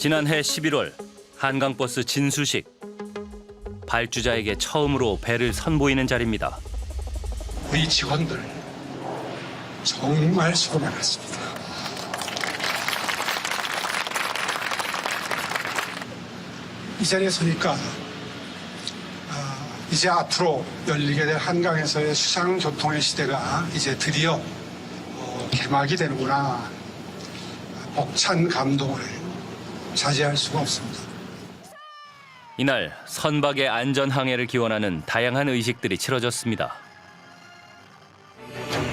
지난해 11월 한강버스 진수식 발주자에게 처음으로 배를 선보이는 자리입니다. 우리 직원들 정말 수고 많았습니다. 이 자리에 서니까 아, 이제 앞으로 열리게 될 한강에서의 수상 교통의 시대가 이제 드디어 어, 개막이 되는구나 벅찬 감동을 자제할 수가 없습니다. 이날 선박의 안전 항해를 기원하는 다양한 의식들이 치러졌습니다.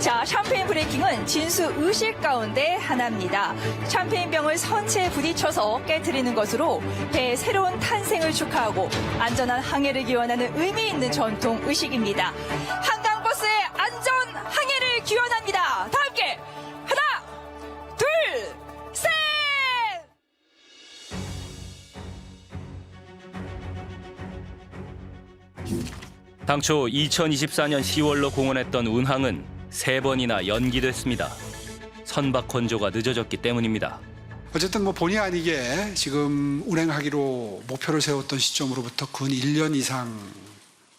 자, 샴페인 브레이킹은 진수 의식 가운데 하나입니다. 샴페인 병을 선체에 부딪혀서 깨뜨리는 것으로 배의 새로운 탄생을 축하하고 안전한 항해를 기원하는 의미 있는 전통 의식입니다. 한강버스의 안전 항해를 기원합니 당초 2024년 10월로 공언했던 운항은 세 번이나 연기됐습니다. 선박 건조가 늦어졌기 때문입니다. 어쨌든 뭐 본의 아니게 지금 운행하기로 목표를 세웠던 시점으로부터 근 1년 이상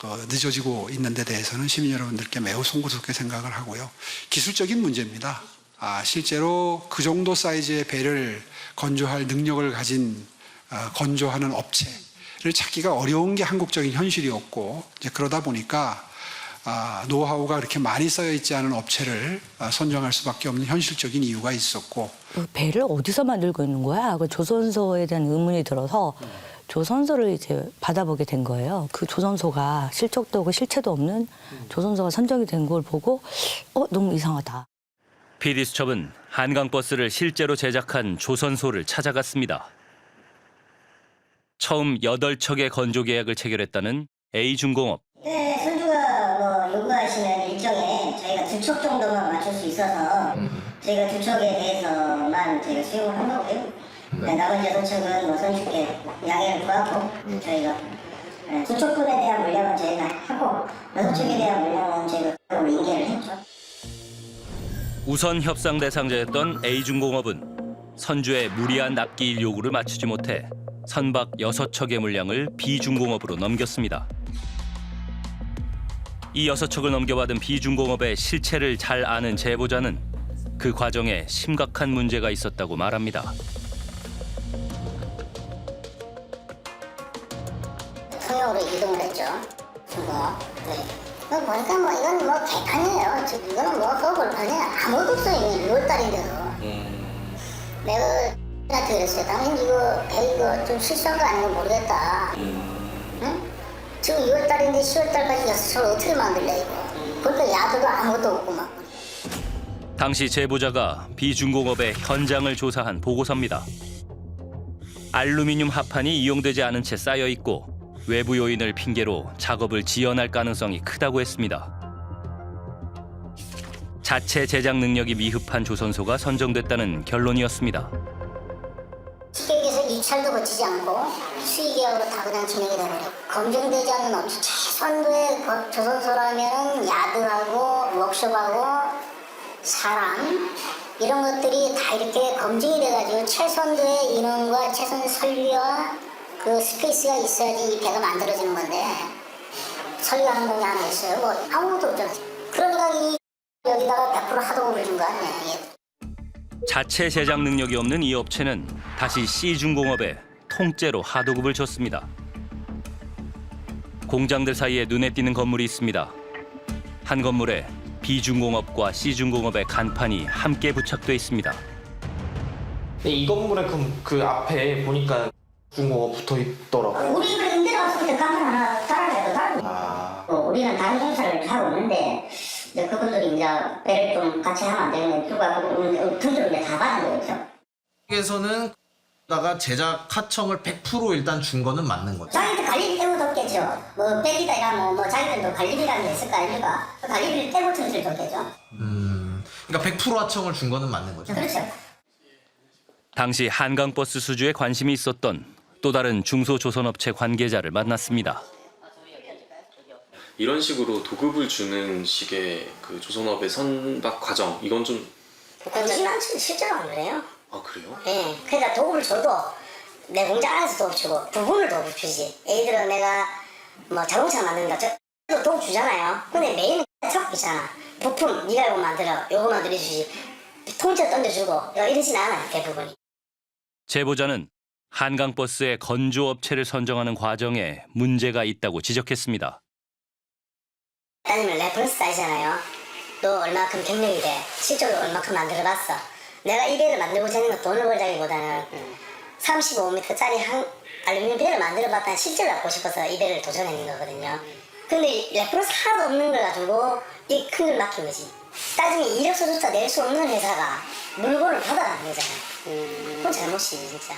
어, 늦어지고 있는 데 대해서는 시민 여러분들께 매우 송구스럽게 생각을 하고요. 기술적인 문제입니다. 아, 실제로 그 정도 사이즈의 배를 건조할 능력을 가진 아, 건조하는 업체 를 찾기가 어려운 게 한국적인 현실이었고 이제 그러다 보니까 아, 노하우가 그렇게 많이 쌓여 있지 않은 업체를 아, 선정할 수밖에 없는 현실적인 이유가 있었고 그 배를 어디서 만들고 있는 거야? 그 조선소에 대한 의문이 들어서 조선소를 이제 받아보게 된 거예요. 그 조선소가 실적도 없고 실체도 없는 조선소가 선정이 된 걸 보고 어 너무 이상하다. PD수첩은 한강버스를 실제로 제작한 조선소를 찾아갔습니다. 처음 8척의 건조 계약을 체결했다는 A중공업. 네, 선주가 뭐 요구하시는 일정에 저희가 두 척 정도만 맞출 수 있어서 저희가 두 척에 대해서만 저희가 수용을 한 거고요. 네, 나머지 여섯 척은 뭐 선주께 양해를 구하고 저희가 네, 두 척분에 대한 물량은 저희가 하고 여섯 척에 대한 물량은 저희가 인계를 했죠. 우선 협상 대상자였던 A중공업은 선주의 무리한 납기일 요구를 맞추지 못해 선박 6척의 물량을 B중공업으로 넘겼습니다. 이 6척을 넘겨받은 B중공업의 실체를 잘 아는 제보자는 그 과정에 심각한 문제가 있었다고 말합니다. 통영으로 이동을 했죠. 중공업. 네. 그 보니까 뭐 이건 뭐 개판이에요. 저 이거는 뭐 허브를 그냥 아무것도 없어요. 6월달인데도. 내가 한테 그랬어요. 당신 이거 배 이거 좀 실수한 거 아닌가 모르겠다. 응? 지금 2월달인데 10월 달까지 여섯을 어떻게 만들래 이거. 그러니까 야도도 아무것도 없고 막. 당시 제보자가 비중공업의 현장을 조사한 보고서입니다. 알루미늄 합판이 이용되지 않은 채 쌓여 있고 외부 요인을 핑계로 작업을 지연할 가능성이 크다고 했습니다. 자체 제작 능력이 미흡한 조선소가 선정됐다는 결론이었습니다. 입찰도 거치지 않고 수의계약으로 다 그냥 진행이 되버려. 검증되지 않는 업체 최선도의 거- 조선소라면 야드하고 워크숍하고 사람 이런 것들이 다 이렇게 검증이 돼가지고 최선도의 인원과 최선 설비와 그 스페이스가 있어야지 이 배가 만들어지는 건데 설비하는 동이 하나 있어요. 뭐 아무것도 없잖아. 그러니까 이 여기다가 100% 하도급을 준거 아니야. 이게. 자체 제작 능력이 없는 이 업체는 다시 C중공업에 통째로 하도급을 줬습니다. 공장들 사이에 눈에 띄는 건물이 있습니다. 한 건물에 B중공업과 C중공업의 간판이 함께 부착돼 있습니다. 근데 이 건물에 그, 그 앞에 보니까 중국어가 붙어 있더라고. 우리 그 임대를 왔을 때 가면 하나 따라해도 다른 아, 어, 우리는 다른 공사를 하고 있는데 이제 그분들이 이제 배를 좀 같이 하면 안 되겠네 누가 돈들을 이제 다 받은 거죠 에서는 다가 제작 하청을 100% 일단 준 거는 맞는 거죠. 자기들 관리비 떼고 줬겠죠 뭐 빼기다 이러면 뭐, 뭐 자기들도 관리비라는 게 있을 거 아닙니까 그 관리비를 떼고 튼실 줬겠죠 음, 그러니까 100% 하청을 준 거는 맞는 거죠. 그렇죠 당시 한강버스 수주에 관심이 있었던 또 다른 중소조선업체 관계자를 만났습니다. 이런 식으로 도급을 주는 식의 그 조선업의 선박 과정 이건 좀아 그지만 실제로 안 그래요 그래요? 예 그러니까 도급을 줘도 내 공장 안에서 도움 주고 부품을 도움 주지. 예를 들어 내가 뭐 자동차 만든다. 저도 도움 주잖아요. 근데 메인은 작업이잖아. 부품 네가 이거 만들어. 요거 만들어 주지. 통째 던져주고 이러진 않아요 대부분이. 제보자는 한강버스의 건조업체를 선정하는 과정에 문제가 있다고 지적했습니다. 따지면 레퍼런스 사이잖아요. 너 얼마큼 경력이 돼? 실적으로 얼마큼 만들어봤어? 내가 이 배를 만들고자 하는 건 돈을 벌자기보다는 35m짜리 한 알루미늄 배를 만들어봤다는 실적을 갖고 싶어서 이 배를 도전했는 거거든요. 근데 레퍼런스 하나도 없는 걸 가지고 이 큰걸 맡긴 거지. 따지면 이력서조차 낼 수 없는 회사가 물건을 받아가는 거잖아요. 그건 잘못이지 진짜.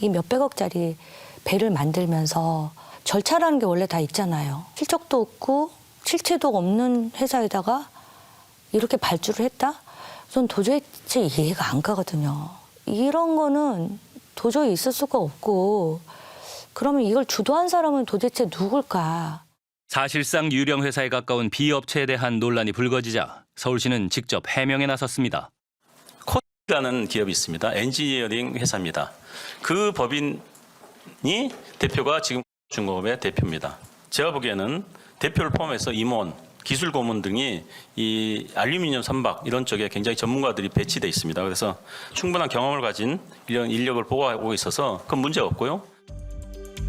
이 몇백억짜리 배를 만들면서 절차라는 게 원래 다 있잖아요. 실적도 없고 실체도 없는 회사에다가 이렇게 발주를 했다? 전 도저히 이해가 안 가거든요. 이런 거는 도저히 있을 수가 없고 그러면 이걸 주도한 사람은 도대체 누굴까? 사실상 유령 회사에 가까운 B업체에 대한 논란이 불거지자 서울시는 직접 해명에 나섰습니다. 코라는 기업이 있습니다. 엔지니어링 회사입니다. 그 법인이 대표가 지금 중공업의 대표입니다. 제가 보기에는 대표를 포함해서 임원, 기술 고문 등이 이 알루미늄 선박 이런 쪽에 굉장히 전문가들이 배치돼 있습니다. 그래서 충분한 경험을 가진 이런 인력을 보호하고 있어서 그건 문제 없고요.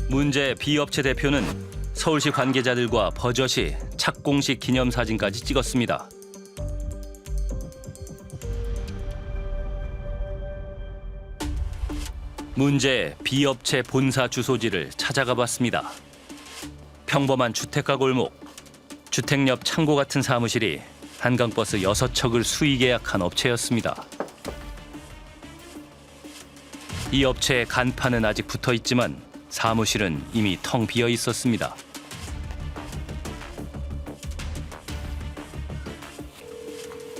문제 B업체 대표는 서울시 관계자들과 버젓이 착공식 기념사진까지 찍었습니다. 문제 B업체 본사 주소지를 찾아가 봤습니다. 평범한 주택가 골목, 주택 옆 창고 같은 사무실이 한강버스 6척을 수의 계약한 업체였습니다. 이 업체의 간판은 아직 붙어 있지만 사무실은 이미 텅 비어 있었습니다.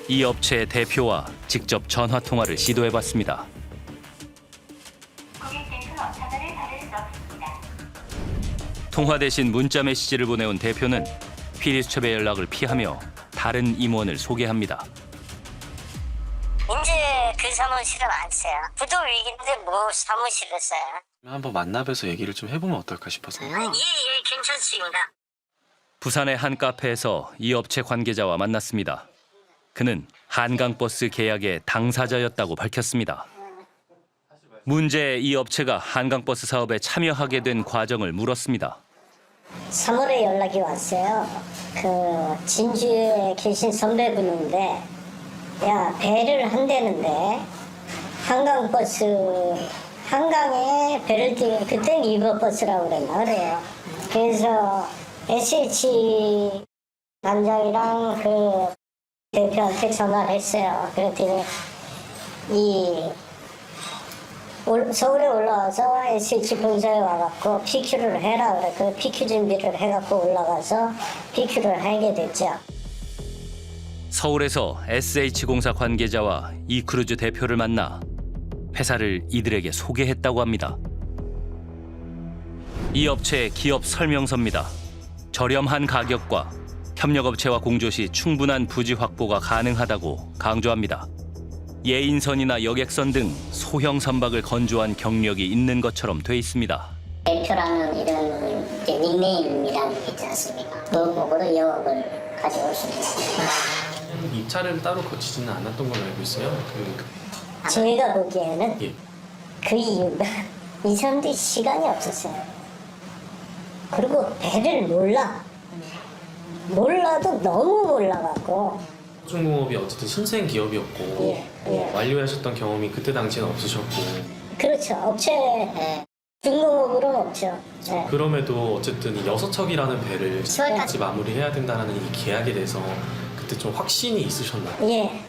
이 업체의 대표와 직접 전화 통화를 시도해 봤습니다. 통화 대신 문자 메시지를 보내온 대표는 피리 수첩의 연락을 피하며 다른 임원을 소개합니다. 이제 그 사무실은 안 써요. 부도 위기인데 뭐 사무실을 써요? 한번 만나뵈서 얘기를 좀 해보면 어떨까 싶어서. 예, 예, 괜찮습니다. 부산의 한 카페에서 이 업체 관계자와 만났습니다. 그는 한강버스 계약의 당사자였다고 밝혔습니다. 문제 이 업체가 한강버스 사업에 참여하게 된 과정을 물었습니다. 3월에 연락이 왔어요. 그 진주에 계신 선배분인데 야 배를 한대는데 한강 버스 한강에 배를 뛰는 그때 리버버스라고 그랬나 그래요. 그래서 SH 단장이랑 그 대표한테 전화를 했어요. 그랬더니 이 올- 서울에 올라와서 SH 본사에 와갖고 PQ를 해라 그래. 그 PQ 준비를 해갖고 올라가서 PQ를 하게 됐죠. 서울에서 SH공사 관계자와 이크루즈 대표를 만나 회사를 이들에게 소개했다고 합니다. 이 업체의 기업 설명서입니다. 저렴한 가격과 협력업체와 공조 시 충분한 부지 확보가 가능하다고 강조합니다. 예인선이나 여객선 등 소형 선박을 건조한 경력이 있는 것처럼 돼 있습니다. 대표라는 이런 이제 닉네임이라는 게 있지 않습니까? 그 보고도 영업을 가져올 수 있습니다. 입찰을 따로 거치지는 않았던 걸로 알고 있어요. 그 제가 보기에는 예. 그 이유가 이 사람들이 시간이 없었어요. 그리고 배를 몰라. 몰라도 너무 몰라갖고 중공업이 어쨌든 신생 기업이었고 예, 예. 완료하셨던 경험이 그때 당시에는 없으셨고 그렇죠. 업체 중공업으로는 없죠. 네. 그럼에도 어쨌든 이 여섯 척이라는 배를 시월까지. 마무리해야 된다는 이 계약에 대해서 그때 좀 확신이 있으셨나요? 예,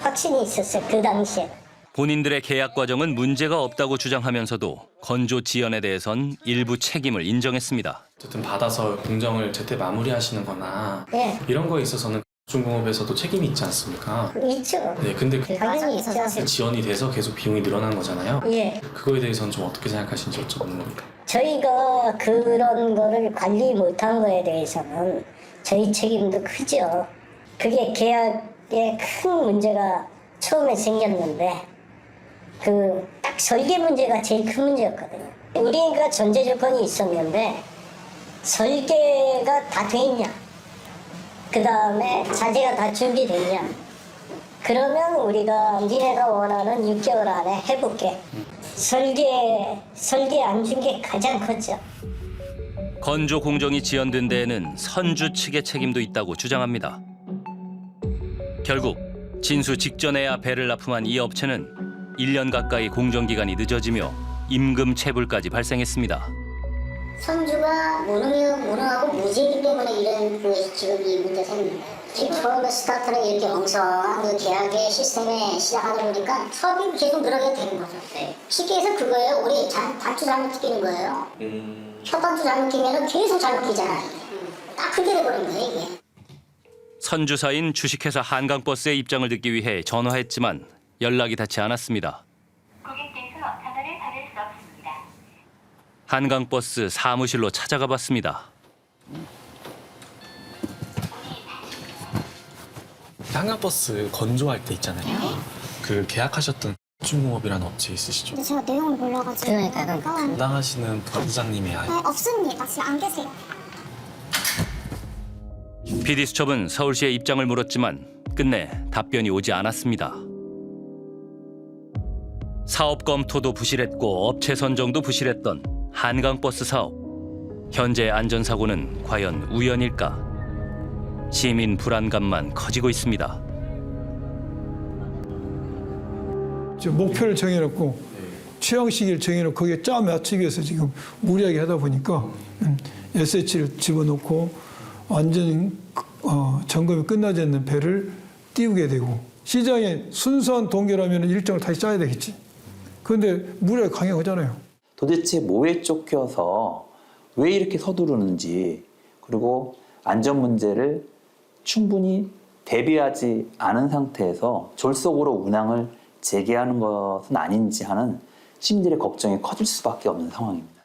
확신이 있었어요. 그 당시에. 본인들의 계약 과정은 문제가 없다고 주장하면서도 건조 지연에 대해선 일부 책임을 인정했습니다. 어쨌든 받아서 공정을 제때 마무리하시는 거나 예, 이런 거에 있어서는 중공업에서도 책임이 있지 않습니까? 있죠. 네, 근데 그 당연히. 지연이 돼서 계속 비용이 늘어난 거잖아요. 예, 그거에 대해서는 좀 어떻게 생각하시는지 여쭤보는 겁니다. 저희가 그런 거를 관리 못한 거에 대해서는 저희 책임도 크죠. 그게 계약에 큰 문제가 처음에 생겼는데 그딱딱 설계 문제가 제일 큰 문제였거든요. 우리가 전제 조건이 있었는데 설계가 다 돼 있냐? 그 다음에 자재가 다 준비됐냐? 그러면 우리가 니네가 원하는 6개월 안에 해볼게. 설계 설계 안 준 게 가장 컸죠. 건조 공정이 지연된 데에는 선주 측의 책임도 있다고 주장합니다. 결국 진수 직전에야 배를 납품한 이 업체는 1년 가까이 공정 기간이 늦어지며 임금 체불까지 발생했습니다. 선주가 무능해, 무능하고 무지이기 때문에 이런 그 지금 이 문제 생긴 거예요. 지금 처음에 스타트는 이렇게 엉성한 그 계약의 시스템에 시작하다 보니까 사업이 계속 늘어나게 되는 거죠. 쉽게 해서 그거예요. 우리 자, 단추 잘못 끼는 거예요. 첫 단추 잘못 끼면 계속 잘못 끼잖아요. 딱 그게 돼버린 거예요, 이게. 선주사인 주식회사 한강버스의 입장을 듣기 위해 전화했지만 연락이 닿지 않았습니다. 한강버스 사무실로 찾아가 봤습니다. 한강버스 건조할 때 있잖아요. 그 계약하셨던 중공업이라는 업체 있으시죠? 제가 내용을 몰라가지고. 그러니까, 담당하시는 부장님이 아예 없습니다. 지금 안 계세요. PD수첩은 서울시의 입장을 물었지만 끝내 답변이 오지 않았습니다. 사업 검토도 부실했고 업체 선정도 부실했던 한강버스 사업. 현재 안전사고는 과연 우연일까? 시민 불안감만 커지고 있습니다. 목표를 정해놓고 취향 시기를 정해놓고 거기에 짜 맞추기 위해서 지금 무리하게 하다 보니까 음, SH를 집어넣고 완전 어, 점검이 끝나지 않는 배를 띄우게 되고 시장에 순수한 동결하면 일정을 다시 짜야 되겠지. 그런데 무리하게 강행하잖아요. 도대체 뭐에 쫓겨서 왜 이렇게 서두르는지 그리고 안전 문제를 충분히 대비하지 않은 상태에서 졸속으로 운항을 재개하는 것은 아닌지 하는 시민들의 걱정이 커질 수밖에 없는 상황입니다.